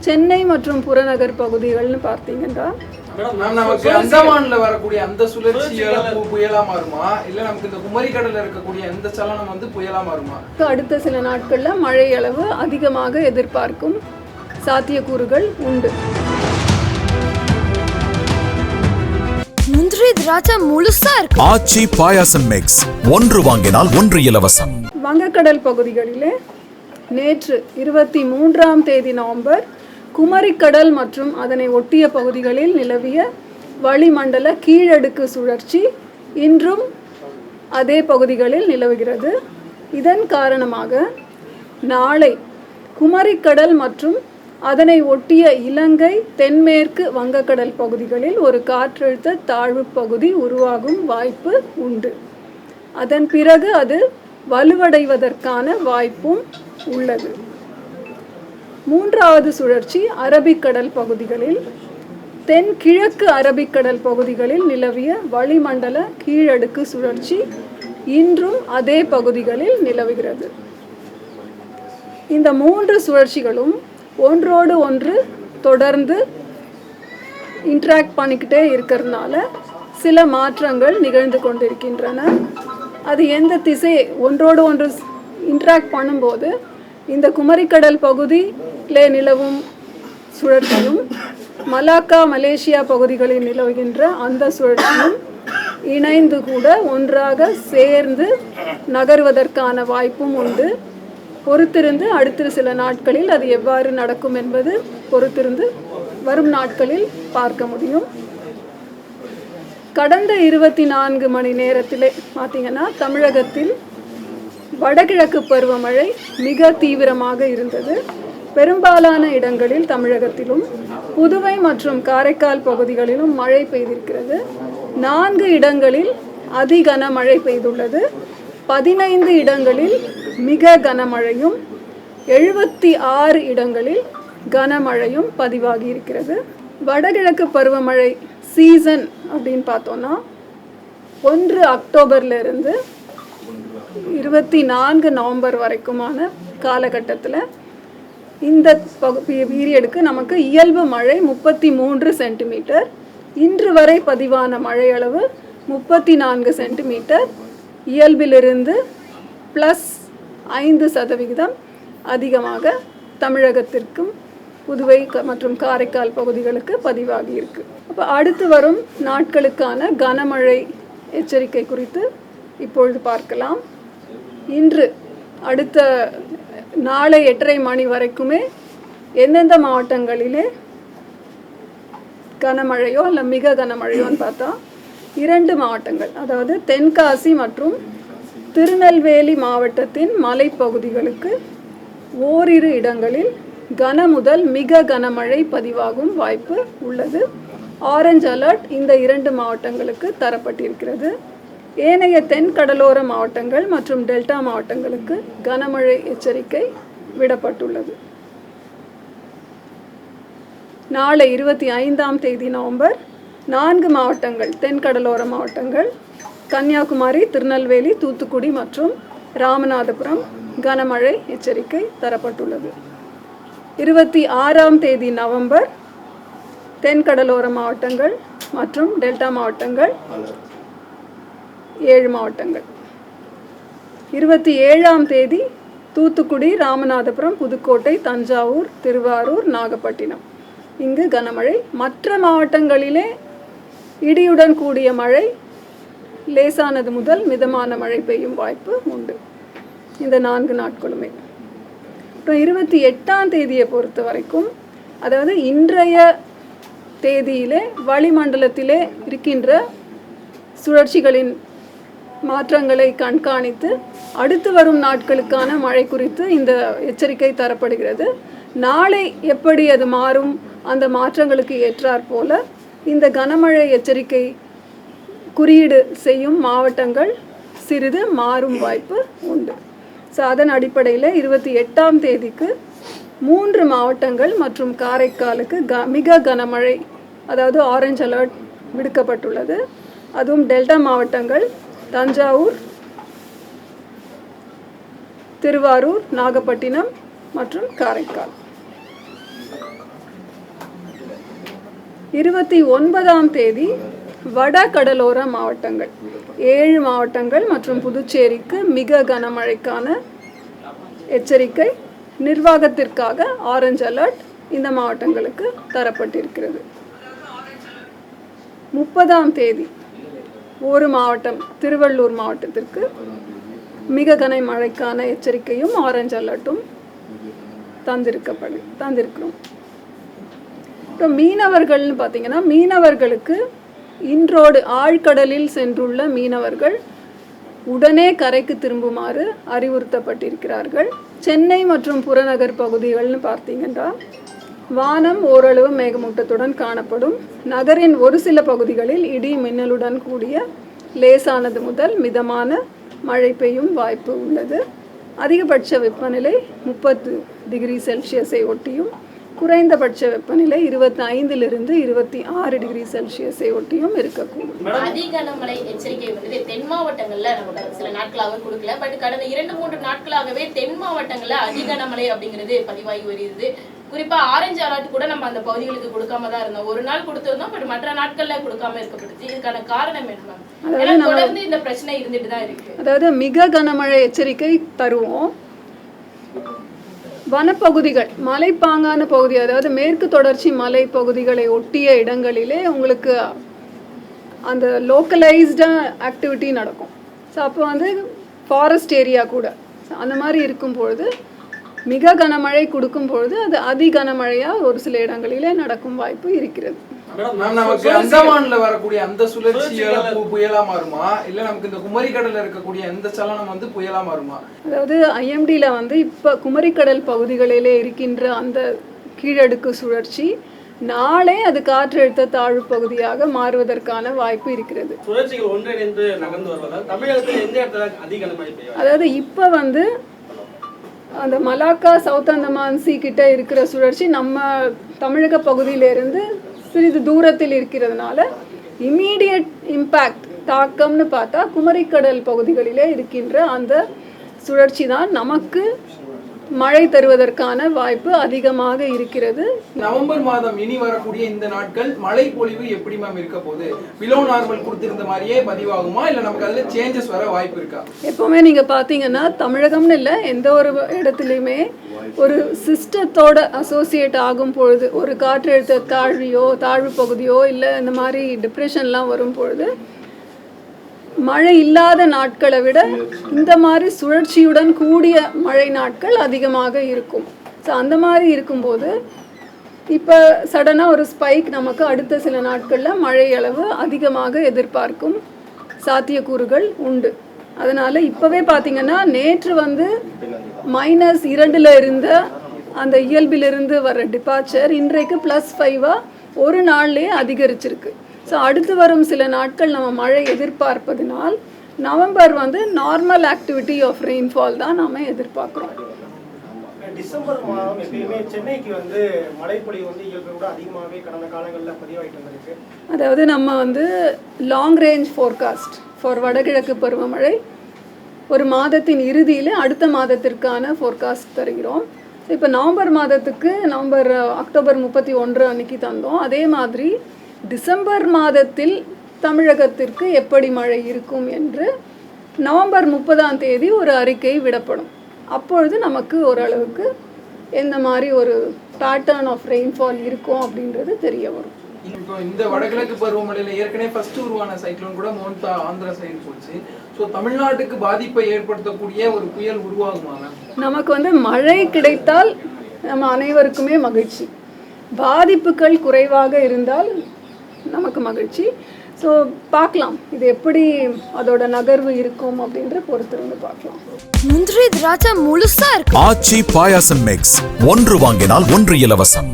சென்னை மற்றும் புறநகர் பகுதிகள்னு பார்த்தீங்கன்னா நமக்கு அந்தமான்ல வரக்கூடிய அந்த சுழற்சியால பு- புயலா மாறுமா? இல்ல நமக்கு இந்த குமரி கடல்ல இருக்கக்கூடிய இந்த சலனம் வந்து புயலா மாறுமா? அடுத்த சில நாட்களில் மழை அளவு அதிகமாக எதிர்பார்க்கும் சாத்தியக்கூறுகள் உண்டு. முந்திரி திராட்சை முழுசா இருக்கு. ஆச்சி பாயாசம் மிக்ஸ் ஒன்று வாங்கினால் ஒன்று இலவசம். வங்கக்கடல் பகுதிகளிலே நேற்று இருபத்தி மூன்றாம் தேதி நவம்பர் குமரிக்கடல் மற்றும் அதனை ஒட்டிய பகுதிகளில் நிலவிய வளிமண்டல கீழடுக்கு சுழற்சி இன்றும் அதே பகுதிகளில் நிலவுகிறது. இதன் காரணமாக நாளை குமரிக்கடல் மற்றும் அதனை ஒட்டிய இலங்கை தென்மேற்கு வங்கக்கடல் பகுதிகளில் ஒரு காற்றழுத்த தாழ்வு பகுதி உருவாகும் வாய்ப்பு உண்டு. அதன் பிறகு அது வலுவடைவதற்கான வாய்ப்பும் உள்ளது. மூன்றாவது சுழற்சி அரபிக்கடல் பகுதிகளில். தென்கிழக்கு அரபிக்கடல் பகுதிகளில் நிலவிய வளிமண்டல கீழடுக்கு சுழற்சி இன்றும் அதே பகுதிகளில் நிலவுகிறது. இந்த மூன்று சுழற்சிகளும் ஒன்றோடு ஒன்று தொடர்ந்து இன்ட்ராக்ட் பண்ணிக்கிட்டே இருக்கிறதுனால சில மாற்றங்கள் நிகழ்ந்து கொண்டிருக்கின்றன. அது எந்த திசை ஒன்றோடு ஒன்று இன்ட்ராக்ட் பண்ணும்போது இந்த குமரிக்கடல் பகுதியிலே நிலவும் சுழற்சியும் மலாக்கா மலேசியா பகுதிகளில் நிலவுகின்ற அந்த சுழற்சியும் இணைந்து கூட ஒன்றாக சேர்ந்து நகர்வதற்கான வாய்ப்பும் உண்டு. பொறுத்திருந்து அடுத்த சில நாட்களில் அது எவ்வாறு நடக்கும் என்பது பொறுத்திருந்து வரும் நாட்களில் பார்க்க முடியும். கடந்த இருபத்தி நான்கு மணி நேரத்திலே பார்த்தீங்கன்னா தமிழகத்தில் வடகிழக்கு பருவமழை மிக தீவிரமாக இருந்தது. பெரும்பாலான இடங்களில் தமிழகத்திலும் புதுவை மற்றும் காரைக்கால் பகுதிகளிலும் மழை பெய்திருக்கிறது. நான்கு இடங்களில் அதி கனமழை பெய்துள்ளது. பதினைந்து இடங்களில் மிக கனமழையும் எழுபத்தி ஆறு இடங்களில் கனமழையும் பதிவாகி இருக்கிறது வடகிழக்கு பருவமழை சீசன் அப்படின்னு பார்த்தோன்னா ஒன்று அக்டோபர்லேருந்து இருந்து இருபத்தி நான்கு நவம்பர் வரைக்குமான காலகட்டத்தில் இந்த பீரியடுக்கு நமக்கு இயல்பு மழை முப்பத்தி மூன்று சென்டிமீட்டர் இன்று வரை பதிவான மழை அளவு முப்பத்தி நான்கு சென்டிமீட்டர் இயல்பிலிருந்து ப்ளஸ் ஐந்து சதவிகிதம் அதிகமாக தமிழகத்திற்கும் புதுவை க- மற்றும் காரைக்கால் பகுதிகளுக்கு பதிவாகி இருக்கு. அப்போ அடுத்து வரும் நாட்களுக்கான கனமழை எச்சரிக்கை குறித்து இப்பொழுது பார்க்கலாம். இன்று அடுத்த நாளை எட்டரை மணி வரைக்குமே எந்தெந்த மாவட்டங்களிலே கனமழையோ அல்ல மிக கனமழையோன்னு பார்த்தா இரண்டு மாவட்டங்கள் அதாவது தென்காசி மற்றும் திருநெல்வேலி மாவட்டத்தின் மலைப்பகுதிகளுக்கு ஓரிரு இடங்களில் கன முதல் மிக கனமழை பதிவாகும் வாய்ப்பு உள்ளது. ஆரஞ்சு அலர்ட் இந்த இரண்டு மாவட்டங்களுக்கு தரப்பட்டிருக்கிறது. ஏனைய தென் கடலோர மாவட்டங்கள் மற்றும் டெல்டா மாவட்டங்களுக்கு கனமழை எச்சரிக்கை விடப்பட்டுள்ளது. நாளை இருபத்தி ஐந்தாம் தேதி நவம்பர் நான்கு மாவட்டங்கள் தென்கடலோர மாவட்டங்கள் கன்னியாகுமரி திருநெல்வேலி தூத்துக்குடி மற்றும் ராமநாதபுரம் கனமழை எச்சரிக்கை தரப்பட்டுள்ளது. இருபத்தி ஆறாம் தேதி நவம்பர் தென்கடலோர மாவட்டங்கள் மற்றும் டெல்டா மாவட்டங்கள் ஏழு மாவட்டங்கள். இருபத்தி ஏழாம் தேதி தூத்துக்குடி ராமநாதபுரம் புதுக்கோட்டை தஞ்சாவூர் திருவாரூர் நாகப்பட்டினம். இங்கு கனமழை. மற்ற மாவட்டங்களிலே இடியுடன் கூடிய மழை. லேசானது முதல் மிதமான மழை பெய்யும் வாய்ப்பு உண்டு. இந்த நான்கு நாட்களுமே. அப்புறம் இருபத்தி எட்டாம் தேதியை பொறுத்த வரைக்கும் அதாவது இன்றைய தேதியிலே வளிமண்டலத்திலே இருக்கின்ற சுழற்சிகளின் மாற்றங்களை கண்காணித்து அடுத்து வரும் நாட்களுக்கான மழை குறித்து இந்த எச்சரிக்கை தரப்படுகிறது. நாளை எப்படி அது மாறும்? அந்த மாற்றங்களுக்கு ஏற்றாற் போல இந்த கனமழை எச்சரிக்கை குறியீடு செய்யும் மாவட்டங்கள் சிறிது மாறும் வாய்ப்பு உண்டு. ஸோ அதன் அடிப்படையில் இருபத்தி எட்டாம் தேதிக்கு மூன்று மாவட்டங்கள் மற்றும் காரைக்காலுக்கு க மிக கனமழை அதாவது ஆரஞ்ச் அலர்ட் விடுக்கப்பட்டுள்ளது. அதுவும் டெல்டா மாவட்டங்கள் தஞ்சாவூர் திருவாரூர் நாகப்பட்டினம் மற்றும் காரைக்கால். இருபத்தி ஒன்பதாம் தேதி வட கடலோர மாவட்டங்கள். ஏழு மாவட்டங்கள் மற்றும் புதுச்சேரிக்கு மிக கனமழைக்கான எச்சரிக்கை நிர்வாகத்திற்காக ஆரஞ்சு அலர்ட் இந்த மாவட்டங்களுக்கு தரப்பட்டிருக்கிறது. முப்பதாம் தேதி ஒரு மாவட்டம் திருவள்ளூர் மாவட்டத்திற்கு மிக கன மழைக்கான எச்சரிக்கையும் ஆரஞ்சு அலர்ட்டும் தந்திருக்கப்படு தந்திருக்கிறோம். இப்போ மீனவர்கள்னு பார்த்தீங்கன்னா மீனவர்களுக்கு இன்றோடு ஆழ்கடலில் சென்றுள்ள மீனவர்கள் உடனே கரைக்கு திரும்புமாறு அறிவுறுத்தப்பட்டிருக்கிறார்கள். சென்னை மற்றும் புறநகர் பகுதிகள்னு பார்த்தீங்கன்னா வானம் ஓரளவு மேகமூட்டத்துடன் காணப்படும். நகரின் ஒரு சில பகுதிகளில் இடி மின்னலுடன் கூடிய லேசானது முதல் மிதமான மழை பெய்யும் வாய்ப்பு உள்ளது. அதிகபட்ச வெப்பநிலை முப்பத்து டிகிரி செல்சியஸை ஒட்டியும் குறைந்தபட்ச வெப்பநிலை இருபத்தி ஐந்திலிருந்து இருபத்தி ஆறு டிகிரி செல்சியஸை ஒட்டியும் இருக்கக்கூடும். அதி எச்சரிக்கை வந்து தென் மாவட்டங்கள்ல நமக்கு சில நாட்களாக கொடுக்கல. பட் கடந்த இரண்டு மூன்று நாட்களாகவே தென் மாவட்டங்கள்ல அதி அப்படிங்கிறது பதிவாகி வருகிறது. குறிப்பா ஆரஞ்சு அலர்ட் கூட நம்ம அந்த பகுதிகளுக்கு கொடுக்காம தான் இருந்தோம். ஒரு நாள் கொடுத்திருந்தோம் பட் மற்ற நாட்கள்ல கொடுக்காம இருக்கப்படுது. இதுக்கான காரணம் என்ன மேம்? தொடர்ந்து இந்த பிரச்சனை இருந்துட்டு தான் இருக்கு. அதாவது மிக கனமழை எச்சரிக்கை தருவோம். வனப்பகுதிகள் மலைப்பாங்கான பகுதி அதாவது மேற்கு தொடர்ச்சி மலை பகுதிகளை ஒட்டிய இடங்களிலே உங்களுக்கு அந்த லோக்கலைஸ்டாக ஆக்டிவிட்டி நடக்கும். ஸோ அப்போ வந்து ஃபாரஸ்ட் ஏரியா கூட அந்த மாதிரி இருக்கும் பொழுது மிக கனமழை கொடுக்கும் பொழுது அது அதி கனமழையாக ஒரு சில இடங்களிலே நடக்கும் வாய்ப்பு இருக்கிறது. நமக்கு அந்தமான்ல வரக்கூடிய அந்த சுழற்சியால பு- புயலா மாறுமா? இல்ல நமக்கு இந்த குமரி கடல்ல இருக்கக்கூடிய அந்த சலனம் வந்து புயலா மாறுமா? அதாவது ஐஎம்டியில் வந்து இப்போ குமரிக்கடல் பகுதிகளிலே இருக்கின்ற அந்த கீழடுக்கு சுழற்சி நாளே அது காற்றழுத்த தாழ்வு பகுதியாக மாறுவதற்கான வாய்ப்பு இருக்கிறது. சுழற்சிகள் ஒன்றிணைந்து நகர்ந்து வருவதால் தமிழகத்தில் எந்த இடத்துல அதிக கனமழை பெய்யும்? அதாவது இப்போ வந்து அந்த மலாக்கா சவுத் அந்தமான் சி கிட்ட இருக்கிற சுழற்சி நம்ம தமிழக பகுதியிலிருந்து சிறிது தூரத்தில் இருக்கிறதுனால இம்மீடியட் இம்பேக்ட் தாக்கம்னு பார்த்தா குமரிக்கடல் பகுதிகளிலே இருக்கின்ற அந்த சுழற்சி தான் நமக்கு மழை தருவதற்கான வாய்ப்பு அதிகமாக இருக்கிறது. நவம்பர் மாதம் இனி வரக்கூடிய இந்த நாட்கள் மழை பொழிவு எப்படி மேம் இருக்க போகுது? பிலோ நார்மல் கொடுத்திருந்த மாதிரியே பதிவாகுமா? இல்ல நமக்கு அதுல சேஞ்சஸ் வர வாய்ப்பு இருக்கா? எப்போவுமே நீங்கள் பார்த்தீங்கன்னா தமிழகம்னு இல்லை எந்த ஒரு இடத்துலையுமே ஒரு சிஸ்டத்தோட அசோசியேட் ஆகும் பொழுது ஒரு காற்றழுத்த தாழ்வியோ தாழ்வு பகுதியோ இல்லை இந்த மாதிரி டிப்ரெஷன்லாம் வரும் பொழுது மழை இல்லாத நாட்களை விட இந்த மாதிரி சுழற்சியுடன் கூடிய மழை நாட்கள் அதிகமாக இருக்கும். ஸோ அந்த மாதிரி இருக்கும்போது இப்போ சடனாக ஒரு ஸ்பைக் நமக்கு அடுத்த சில நாட்களில் மழை அளவு அதிகமாக எதிர்பார்க்கும் சாத்தியக்கூறுகள் உண்டு. அதனால் இப்போவே பார்த்தீங்கன்னா நேற்று வந்து மைனஸ் இரண்டில் இருந்த அந்த இயல்பிலிருந்து வர டிபார்ச்சர் இன்றைக்கு ப்ளஸ் ஃபைவாக ஒரு நாள்லேயே அதிகரிச்சிருக்கு. ஸோ அடுத்து வரும் சில நாட்கள் நம்ம மழை எதிர்பார்ப்பதினால் நவம்பர் வந்து நார்மல் ஆக்டிவிட்டி ஆஃப் ரெயின்ஃபால் தான் நாம் எதிர்பார்க்குறோம். டிசம்பர் மாதம் எப்பயுமே சென்னைக்கு வந்து மழைப்பொழிவு வந்து இயல்பை விட அதிகமாகவே கடந்த காலங்களில் பதிவாயிட்டு வந்திருக்கு. அதாவது நம்ம வந்து லாங் ரேஞ்ச் ஃபோர்காஸ்ட் ஃபார் வடகிழக்கு பருவமழை ஒரு மாதத்தின் இறுதியில் அடுத்த மாதத்திற்கான ஃபோர்காஸ்ட் தருகிறோம். இப்போ நவம்பர் மாதத்துக்கு நவம்பர் அக்டோபர் முப்பத்தி ஒன்று அன்னைக்கு தந்தோம். அதே மாதிரி டிசம்பர் மாதத்தில் தமிழகத்திற்கு எப்படி மழை இருக்கும் என்று நவம்பர் முப்பதாம் தேதி ஒரு அறிக்கை விடப்படும். அப்பொழுது நமக்கு ஓரளவுக்கு எந்த மாதிரி ஒரு பேட்டர்ன் ஆஃப் ரெயின்ஃபால் இருக்கும் அப்படின்றது தெரிய வரும். இப்போ இந்த வடகிழக்கு பருவமழையில ஏற்கனவே ஃபர்ஸ்ட் உருவான சைக்ளோன் கூட மோன்தா ஆந்திரா சைடு போச்சு. ஸோ தமிழ்நாட்டுக்கு பாதிப்பை ஏற்படுத்தக்கூடிய ஒரு புயல் உருவாகுமா நமக்கு வந்து மழை கிடைத்தால் நம்ம அனைவருக்குமே மகிழ்ச்சி. பாதிப்புகள் குறைவாக இருந்தால் நமக்கு மகிழ்ச்சி. ஸோ பார்க்கலாம். இது எப்படி அதோட நகர்வு இருக்கும் அப்படின்ற பொறுத்திருந்து பார்க்கலாம். முந்திரி திராட்சை முழுசா இருக்கு. ஆச்சி பாயாசம் மிக்ஸ் ஒன்று வாங்கினால் ஒன்று இலவசம்.